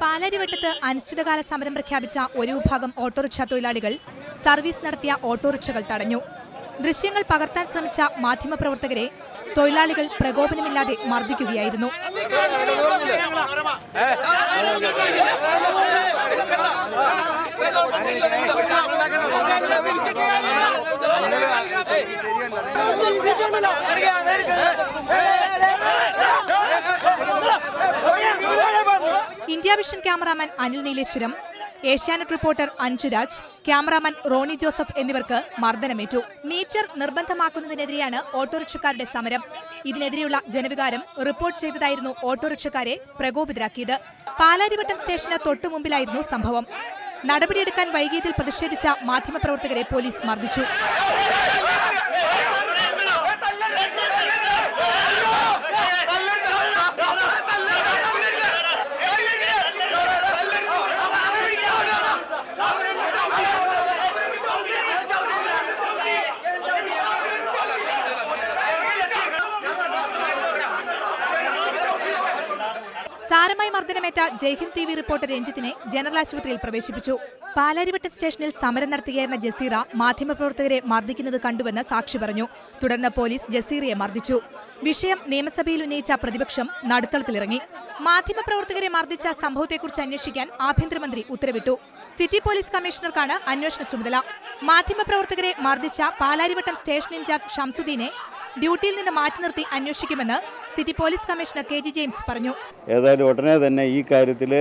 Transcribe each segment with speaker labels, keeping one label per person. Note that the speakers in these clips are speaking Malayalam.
Speaker 1: പാലാരിവട്ടത്ത് അനിശ്ചിതകാല സമരം പ്രഖ്യാപിച്ച ഒരു വിഭാഗം ഓട്ടോറിക്ഷ തൊഴിലാളികൾ സർവീസ് നടത്തിയ ഓട്ടോറിക്ഷകൾ തടഞ്ഞു. ദൃശ്യങ്ങൾ പകർത്താൻ ശ്രമിച്ച മാധ്യമപ്രവർത്തകരെ തൊഴിലാളികൾ പ്രകോപനമില്ലാതെ മർദ്ദിക്കുകയായിരുന്നു. India vision cameraman Anil Nileshwaram Asianet reporter Anjuraj cameraman Roni Joseph എന്നിവർക്ക് മർദ്ദനമേറ്റു. മീറ്റർ നിർബന്ധമാക്കുന്നതിനെതിരെയാണ് ഓട്ടോറിക്ഷക്കാരുടെ സമരം. ഇതിനെതിരെയുള്ള ജനവികാരം റിപ്പോർട്ട് ചെയ്തതായിരുന്നു ഓട്ടോറിക്ഷക്കാരെ പ്രകോപിതരാക്കിയത്. പാലാരിവട്ടം സ്റ്റേഷന് തൊട്ടുമുമ്പിലായിരുന്നു സംഭവം. നടപടിയെടുക്കാൻ വൈകിയതിൽ പ്രതിഷേധിച്ച മാധ്യമപ്രവർത്തകരെ പോലീസ് മർദ്ദിച്ചു. സാരമായി മർദ്ദനമേറ്റ ജയ്ഹിന്ദ് ടി വി റിപ്പോർട്ടർ രഞ്ജിത്തിനെ ജനറൽ ആശുപത്രിയിൽ പ്രവേശിപ്പിച്ചു. പാലാരിവട്ടം സ്റ്റേഷനിൽ സമരം നടത്തുകയായിരുന്ന ജസീറ മാധ്യമപ്രവർത്തകരെ മർദ്ദിക്കുന്നത് കണ്ടുവെന്ന് സാക്ഷി പറഞ്ഞു. തുടർന്ന് പോലീസ് ജസീറയെ മർദ്ദിച്ചു. വിഷയം നിയമസഭയിൽ ഉന്നയിച്ച പ്രതിപക്ഷം നടുത്തളത്തിലിറങ്ങി. മാധ്യമപ്രവർത്തകരെ മർദ്ദിച്ച സംഭവത്തെക്കുറിച്ച് അന്വേഷിക്കാൻ ആഭ്യന്തരമന്ത്രി ഉത്തരവിട്ടു. സിറ്റി പോലീസ് കമ്മീഷണർക്കാണ് അന്വേഷണ ചുമതല. മാധ്യമപ്രവർത്തകരെ മർദ്ദിച്ച പാലാരിവട്ടം സ്റ്റേഷൻ ഇൻചാർജ് ഷംസുദ്ദീനെ ഡ്യൂട്ടിയിൽ നിന്ന് മാറ്റി നിർത്തി അന്വേഷിക്കുമെന്ന് city police commissioner K G James പറഞ്ഞു.
Speaker 2: ഏതായാലും ഉടനെ തന്നെ ഈ കാര്യത്തിൽ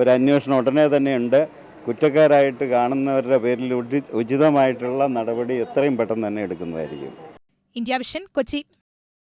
Speaker 2: ഒരു അന്വേഷണം ഉടനെ തന്നെ ഉണ്ട്. കുറ്റക്കാരായിട്ട് കാണുന്നവരുടെ പേരിൽ ഉചിതമായിട്ടുള്ള നടപടി എത്രയും പെട്ടെന്ന് തന്നെ എടുക്കുന്നതായിരിക്കും.
Speaker 1: India vision Kochi.